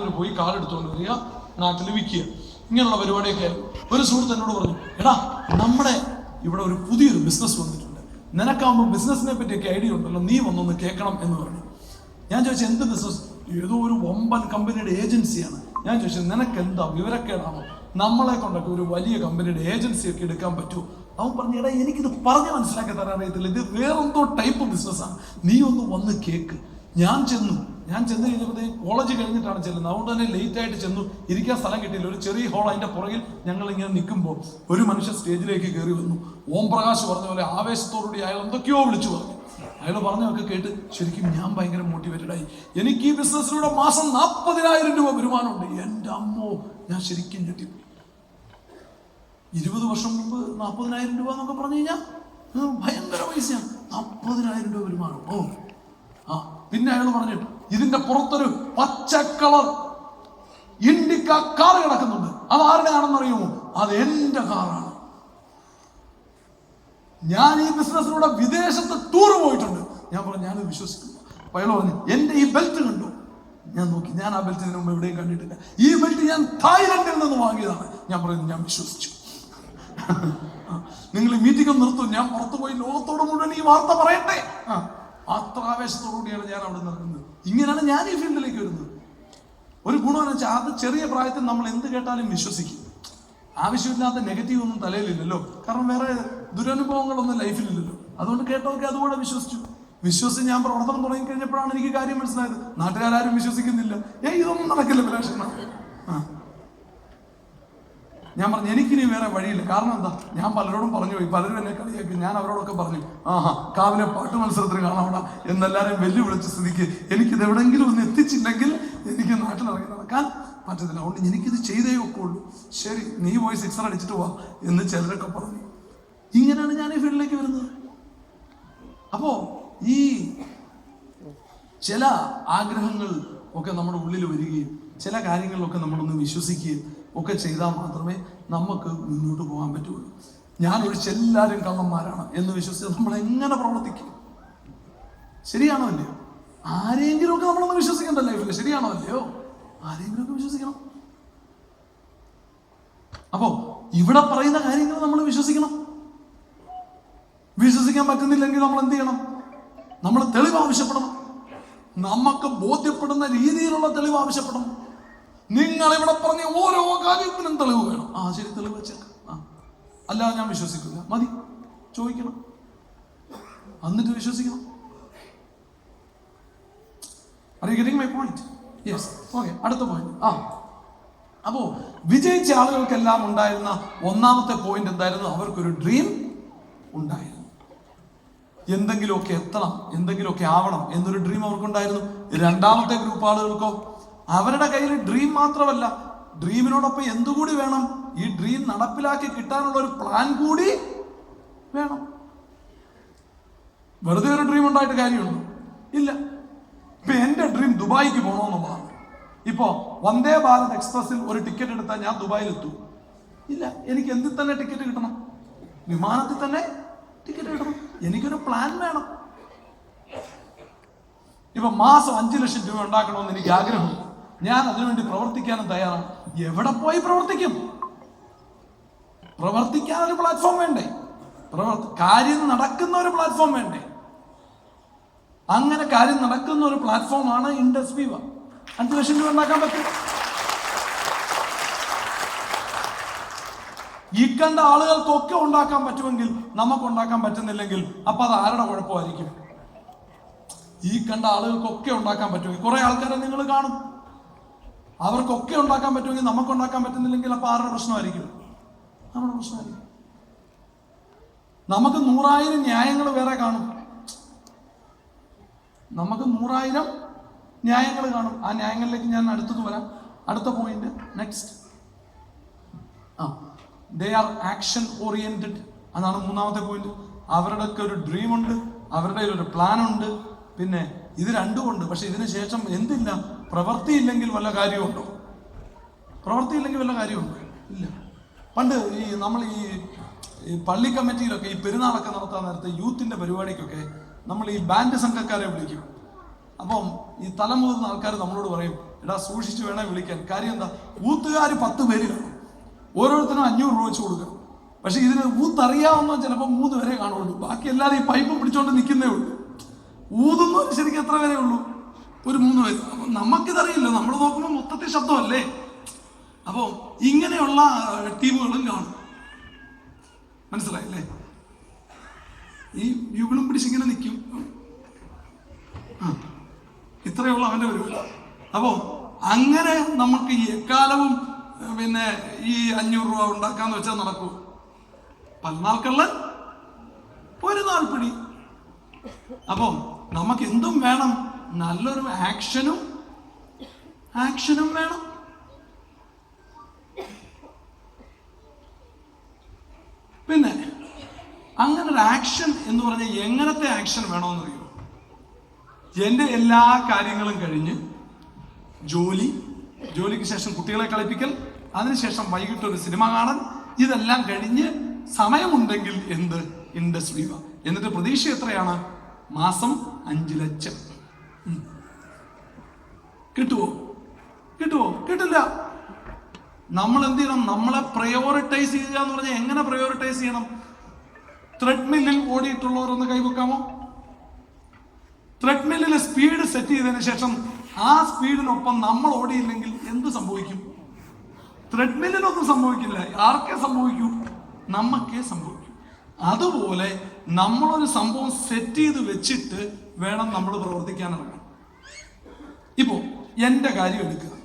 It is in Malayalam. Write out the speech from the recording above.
അവർ പോയി കാലെടുത്തുകൊണ്ട് വരിക നാട്ടിൽ വിൽക്കുക. ഇങ്ങനെയുള്ള പരിപാടിയൊക്കെ ഒരു സുഹൃത്ത് എന്നോട് പറഞ്ഞു എടാ നമ്മുടെ ഇവിടെ ഒരു പുതിയൊരു ബിസിനസ് വന്നിട്ടുണ്ട്. നിനക്കാവുമ്പോൾ ബിസിനസിനെ പറ്റിയൊക്കെ ഐഡിയ ഉണ്ടല്ലോ നീ വന്നൊന്ന് കേൾക്കണം എന്ന് പറഞ്ഞു. ഞാൻ ചോദിച്ചു എന്ത് ബിസിനസ് ഏതോ ഒരു വമ്പൻ കമ്പനിയുടെ ഏജൻസിയാണ്. ഞാൻ ചോദിച്ചു നിനക്ക് എന്താ വിവരക്കേടാണോ? നമ്മളെ കൊണ്ടൊക്കെ ഒരു വലിയ കമ്പനിയുടെ ഏജൻസി ഒക്കെ എടുക്കാൻ പറ്റുമോ? അവൻ പറഞ്ഞു എടാ എനിക്കിത് പറഞ്ഞ് മനസ്സിലാക്കി തരാൻ അറിയത്തില്ല. ഇത് വേറെന്തോ ടൈപ്പ് ബിസിനസ്സാണ് നീ ഒന്ന് വന്ന് കേക്ക്. ഞാൻ ചെന്നു. ഞാൻ ചെന്ന് കഴിഞ്ഞപ്പോഴത്തേക്ക് കോളേജ് കഴിഞ്ഞിട്ടാണ് ചെല്ലുന്നത്. അതുകൊണ്ട് തന്നെ ലേറ്റ് ആയിട്ട് ചെന്നു. ഇരിക്കാൻ സ്ഥലം കിട്ടിയില്ല. ഒരു ചെറിയ ഹോൾ അതിന്റെ പുറകിൽ ഞങ്ങൾ ഇങ്ങനെ നിൽക്കുമ്പോൾ ഒരു മനുഷ്യൻ സ്റ്റേജിലേക്ക് കയറി വന്നു. ഓം പ്രകാശ് പറഞ്ഞ പോലെ ആവേശത്തോടുകൂടി അയാൾ എന്തൊക്കെയോ വിളിച്ചു പറഞ്ഞു. അയാൾ പറഞ്ഞതൊക്കെ കേട്ട് ശരിക്കും ഞാൻ ഭയങ്കര മോട്ടിവേറ്റഡ് ആയി. എനിക്ക് ഈ ബിസിനസ്സിലൂടെ മാസം നാൽപ്പതിനായിരം രൂപ വരുമാനമുണ്ട്. എന്റെ അമ്മോ ഞാൻ ശരിക്കും ഞെട്ടിപ്പോയി ഇരുപത് വർഷം മുമ്പ് നാൽപ്പതിനായിരം രൂപ എന്നൊക്കെ പറഞ്ഞു കഴിഞ്ഞാൽ ഭയങ്കര പൈസയാണ്. നാൽപ്പതിനായിരം രൂപ വരുമാനം. ഓ ആ. പിന്നെ അയാൾ പറഞ്ഞു ഇതിന്റെ പുറത്തൊരു പച്ച കളർ ഇൻഡിക്ക കാർ കിടക്കുന്നുണ്ട്. അത് ആരുടെ ആണെന്ന് അറിയുമോ അത് എന്റെ കാറാണ്. ഞാൻ ഈ ബിസിനസ്സിലൂടെ വിദേശത്ത് ടൂർ പോയിട്ടുണ്ട്. ഞാൻ പറഞ്ഞു ഞാനത് വിശ്വസിക്കുന്നു അപ്പൊ അയാൾ പറഞ്ഞു എന്റെ ഈ ബെൽറ്റ് കണ്ടു? ഞാൻ നോക്കി ഞാൻ ആ ബെൽറ്റ് ഇതിനു മുമ്പ് എവിടെയും കണ്ടിട്ടില്ല. ഈ ബെൽറ്റ് ഞാൻ തായ്ലൻഡിൽ നിന്ന് വാങ്ങിയതാണ്. ഞാൻ പറയുന്നു ഞാൻ വിശ്വസിച്ചു. നിങ്ങൾ മീറ്റിംഗ് നിർത്തും. ഞാൻ പുറത്തു പോയി ലോകത്തോട് മുഴുവൻ ഈ വാർത്ത പറയട്ടെ. ആ, അത്ര ആവേശത്തോടുകൂടിയാണ് ഞാൻ അവിടെ നിൽക്കുന്നത് ഇങ്ങനെയാണ് ഞാൻ ഈ ഫീൽഡിലേക്ക് വരുന്നത്. ഒരു ഗുണമെന്ന് വെച്ചാൽ അത് ചെറിയ പ്രായത്തിൽ നമ്മൾ എന്ത് കേട്ടാലും വിശ്വസിക്കും. ആവശ്യമില്ലാത്ത നെഗറ്റീവ് ഒന്നും തലയിലില്ലല്ലോ. കാരണം വേറെ ദുരനുഭവങ്ങളൊന്നും ലൈഫിലില്ലല്ലോ. അതുകൊണ്ട് കേട്ടതൊക്കെ അതുകൂടെ വിശ്വസിച്ചു. വിശ്വസിച്ച് ഞാൻ പ്രവർത്തനം തുടങ്ങി കഴിഞ്ഞപ്പോഴാണ് എനിക്ക് കാര്യം മനസ്സിലായത്. നാട്ടുകാരും വിശ്വസിക്കുന്നില്ല. ഏ ഇതൊന്നും നടക്കില്ല വിലാഷണ ആ. ഞാൻ പറഞ്ഞു എനിക്കിനി വേറെ വഴിയില്ല. കാരണം എന്താ? ഞാൻ പലരോടും പറഞ്ഞു പോയി പലരും എന്നെ കളിയാക്കി. ഞാൻ അവരോടൊക്കെ പറഞ്ഞു ആഹാ കാവിലെ പാട്ട് മത്സരത്തിന് കാണാവട എന്നെല്ലാരെയും വെല്ലുവിളിച്ച് സ്ഥിതിക്ക് എനിക്കിത് എവിടെങ്കിലും ഒന്ന് എത്തിച്ചില്ലെങ്കിൽ എനിക്ക് നാട്ടിലിറങ്ങി നടക്കാൻ പറ്റത്തില്ല. അതുകൊണ്ട് എനിക്കിത് ചെയ്തേ ഒക്കുള്ളൂ. ശരി നീ പോയി സിക്സർ അടിച്ചിട്ട് പോവാ എന്ന് ചിലരൊക്കെ പറഞ്ഞു. ഇങ്ങനെയാണ് ഞാൻ ഈ ഫീൽഡിലേക്ക് വരുന്നത്. അപ്പോ ഈ ചില ആഗ്രഹങ്ങൾ ഒക്കെ നമ്മുടെ ഉള്ളിൽ വരികയും ചില കാര്യങ്ങളിലൊക്കെ നമ്മളൊന്ന് വിശ്വസിക്കുകയും ഒക്കെ ചെയ്താൽ മാത്രമേ നമുക്ക് മുന്നോട്ട് പോകാൻ പറ്റുള്ളൂ ഞാൻ എല്ലാവരും കള്ളന്മാരാണ് എന്ന് വിശ്വസിച്ച് നമ്മൾ എങ്ങനെ പ്രവർത്തിക്കും? ശരിയാണോ അല്ലയോ ആരെങ്കിലും ഒക്കെ നമ്മളൊന്ന് വിശ്വസിക്കേണ്ട ലൈഫിൽ ശരിയാണോ അല്ലയോ ആരെങ്കിലും ഒക്കെ വിശ്വസിക്കണം. അപ്പോ ഇവിടെ പറയുന്ന കാര്യങ്ങൾ നമ്മൾ വിശ്വസിക്കണം. വിശ്വസിക്കാൻ പറ്റുന്നില്ലെങ്കിൽ നമ്മൾ എന്ത് ചെയ്യണം? നമ്മൾ തെളിവ് ആവശ്യപ്പെടണം. നമുക്ക് ബോധ്യപ്പെടുന്ന രീതിയിലുള്ള തെളിവ് ആവശ്യപ്പെടണം. നിങ്ങൾ ഇവിടെ പറഞ്ഞ ഓരോ കാര്യത്തിനും തെളിവ് വേണം. ആ ശരി തെളിവ് വെച്ചേക്കാം. ആ. അല്ലാതെ ഞാൻ വിശ്വസിക്കില്ല. മതി. ചോദിക്കണം. എന്നിട്ട് വിശ്വസിക്കണം. Are my point? Yes. Okay. അടുത്ത പോയിന്റ് ആ. അപ്പോ വിജയിച്ച ആളുകൾക്കെല്ലാം ഉണ്ടായിരുന്ന ഒന്നാമത്തെ പോയിന്റ് എന്തായിരുന്നു? അവർക്കൊരു ഡ്രീം ഉണ്ടായിരുന്നു. എന്തെങ്കിലുമൊക്കെ എത്തണം എന്തെങ്കിലുമൊക്കെ ആവണം എന്നൊരു ഡ്രീം അവർക്കുണ്ടായിരുന്നു. രണ്ടാമത്തെ ഗ്രൂപ്പ് ആളുകൾക്കോ? അവരുടെ കയ്യിൽ ഡ്രീം മാത്രമല്ല. ഡ്രീമിനോടൊപ്പം എന്തുകൂടി വേണം? ഈ ഡ്രീം നടപ്പിലാക്കി കിട്ടാനുള്ള ഒരു പ്ലാൻ കൂടി വേണം. വെറുതെ ഒരു ഡ്രീം ഉണ്ടായിട്ട് കാര്യമുണ്ടോ? ഇല്ല. ഇപ്പൊ എന്റെ ഡ്രീം ദുബായിക്ക് പോകണമെന്നുള്ളതാണ് ഇപ്പോ വന്ദേ ഭാരത് എക്സ്പ്രസിൽ ഒരു ടിക്കറ്റ് എടുത്താൽ ഞാൻ ദുബായിൽ എത്തും ഇല്ല. എനിക്ക് എന്തിൽ തന്നെ ടിക്കറ്റ് കിട്ടണം? വിമാനത്തിൽ തന്നെ ടിക്കറ്റ് കിട്ടണം. എനിക്കൊരു പ്ലാൻ വേണം. ഇപ്പൊ മാസം അഞ്ചു ലക്ഷം രൂപ ഉണ്ടാക്കണമെന്ന് എനിക്ക് ആഗ്രഹമുണ്ട്. ഞാൻ അതിനുവേണ്ടി പ്രവർത്തിക്കാനും തയ്യാറാണ്. എവിടെ പോയി പ്രവർത്തിക്കും? പ്രവർത്തിക്കാൻ ഒരു പ്ലാറ്റ്ഫോം വേണ്ടേ? പ്രവർത്തി കാര്യം നടക്കുന്ന ഒരു പ്ലാറ്റ്ഫോം വേണ്ടേ? അങ്ങനെ കാര്യം നടക്കുന്ന ഒരു പ്ലാറ്റ്ഫോമാണ് ഇൻഡസ് വിവ അഞ്ച് ലക്ഷം രൂപ ഉണ്ടാക്കാൻ പറ്റും. ഈ കണ്ട ആളുകൾക്കൊക്കെ ഉണ്ടാക്കാൻ പറ്റുമെങ്കിൽ നമുക്ക് ഉണ്ടാക്കാൻ പറ്റുന്നില്ലെങ്കിൽ അപ്പൊ അത് ആരുടെ കുഴപ്പമായിരിക്കും? ഈ കണ്ട ആളുകൾക്കൊക്കെ ഉണ്ടാക്കാൻ പറ്റുമെങ്കിൽ. കുറെ ആൾക്കാരെ നിങ്ങൾ കാണും. അവർക്കൊക്കെ ഉണ്ടാക്കാൻ പറ്റുമെങ്കിൽ നമുക്ക് ഉണ്ടാക്കാൻ പറ്റുന്നില്ലെങ്കിൽ അപ്പൊ ആരുടെ പ്രശ്നമായിരിക്കും? നമ്മുടെ പ്രശ്നമായിരിക്കും. നമുക്ക് നൂറായിരം ന്യായങ്ങൾ വേറെ കാണും. നമുക്ക് നൂറായിരം ന്യായങ്ങൾ കാണും. ആ ന്യായങ്ങളിലേക്ക് ഞാൻ അടുത്തത് വരാം. അടുത്ത പോയിന്റ് നെക്സ്റ്റ് ആ ദേ ആർ ആക്ഷൻ ഓറിയന്റഡ് അതാണ് മൂന്നാമത്തെ പോയിന്റ് അവരുടെ ഒക്കെ ഒരു ഡ്രീം ഉണ്ട് അവരുടെ ഒരു പ്ലാൻ ഉണ്ട്. പിന്നെ ഇത് രണ്ടും ഉണ്ട്. പക്ഷെ ഇതിന് ശേഷം എന്തില്ല? പ്രവൃത്തി ഇല്ലെങ്കിൽ വല്ല കാര്യമുണ്ടോ? പ്രവൃത്തി ഇല്ലെങ്കിൽ വല്ല കാര്യമുണ്ടോ? ഇല്ല. പണ്ട് ഈ നമ്മൾ ഈ ഈ പള്ളി കമ്മിറ്റിയിലൊക്കെ ഈ പെരുന്നാളൊക്കെ നടത്താൻ നേരത്തെ യൂത്തിന്റെ പരിപാടിക്കൊക്കെ നമ്മൾ ഈ ബാൻഡ് സംഘക്കാരെ വിളിക്കും. അപ്പം ഈ തലമുതിർന്ന ആൾക്കാർ നമ്മളോട് പറയും എടാ സൂക്ഷിച്ച് വേണേ വിളിക്കാൻ. കാര്യം എന്താ? ഊത്തുകാർ പത്ത് പേര് കാണും. ഓരോരുത്തരും അഞ്ഞൂറ് രൂപ വെച്ച് കൊടുക്കണം പക്ഷെ ഇതിന് ഊത്ത് അറിയാവുന്ന ചിലപ്പോൾ മൂന്ന് പേരെ കാണുള്ളൂ. ബാക്കി എല്ലാവരും ഈ പൈപ്പ് പിടിച്ചോണ്ട് നിൽക്കുന്നേ ഉള്ളൂ. ഊതുന്നവർ ശരിക്കും എത്ര വരെ ഉള്ളൂ? ഒരു മൂന്ന് വയസ്സ്. നമുക്കിതറിയില്ല. നമ്മൾ നോക്കുമ്പോൾ മൊത്തത്തിൽ ശബ്ദമല്ലേ? അപ്പോൾ ഇങ്ങനെയുള്ള ടീമുകളും കാണും. മനസ്സിലായില്ലേ? ഈ യുഗളും പിടിച്ചിങ്ങനെ നിൽക്കും ആ. ഇത്രയുള്ള അവന്റെ പരിപാടി അപ്പോൾ അങ്ങനെ നമുക്ക് എക്കാലവും പിന്നെ ഈ അഞ്ഞൂറ് രൂപ ഉണ്ടാക്കാന്ന് വെച്ചാൽ നടക്കൂ. പൽനാൾക്കള്ളൻ ഒരു നാൾ പിടി അപ്പോൾ നമുക്ക് എന്തും വേണം. നല്ലൊരു ആക്ഷനും ആക്ഷനും വേണം. പിന്നെ അങ്ങനെ ഒരു ആക്ഷൻ എന്ന് പറഞ്ഞാൽ എങ്ങനത്തെ ആക്ഷൻ വേണമെന്നറിയോ എന്റെ എല്ലാ കാര്യങ്ങളും കഴിഞ്ഞ് ജോലി ജോലിക്ക് ശേഷം കുട്ടികളെ കളിപ്പിക്കൽ അതിനുശേഷം വൈകിട്ട് ഒരു സിനിമ കാണൽ ഇതെല്ലാം കഴിഞ്ഞ് സമയമുണ്ടെങ്കിൽ എന്ത്? ഇൻഡസ്ട്രീവ എന്നിട്ട് പ്രതീക്ഷ എത്രയാണ്? മാസം അഞ്ച് ലക്ഷം. കിട്ടുവോ? കിട്ടുവോ? കിട്ടില്ല. നമ്മൾ എന്ത് ചെയ്യണം? നമ്മളെ പ്രയോറിറ്റൈസ് ചെയ്യുക എന്ന് പറഞ്ഞാൽ എങ്ങനെ പ്രയോറിറ്റൈസ് ചെയ്യണം? ത്രെഡ്മില്ലിൽ ഓടിയിട്ടുള്ളവരൊന്ന് കൈവെക്കാമോ? ത്രെഡ്മില്ലിൽ സ്പീഡ് സെറ്റ് ചെയ്തതിന് ശേഷം ആ സ്പീഡിനൊപ്പം നമ്മൾ ഓടിയില്ലെങ്കിൽ എന്ത് സംഭവിക്കും? ത്രെഡ്മില്ലിനൊന്നും സംഭവിക്കില്ല. ആർക്കേ സംഭവിക്കൂ? നമുക്കേ സംഭവിക്കും. അതുപോലെ നമ്മളൊരു സംഭവം സെറ്റ് ചെയ്ത് വെച്ചിട്ട് വേണം നമ്മൾ പ്രവർത്തിക്കാൻ ഇറങ്ങാൻ. ഇപ്പോ എന്റെ കാര്യം എടുക്കുക.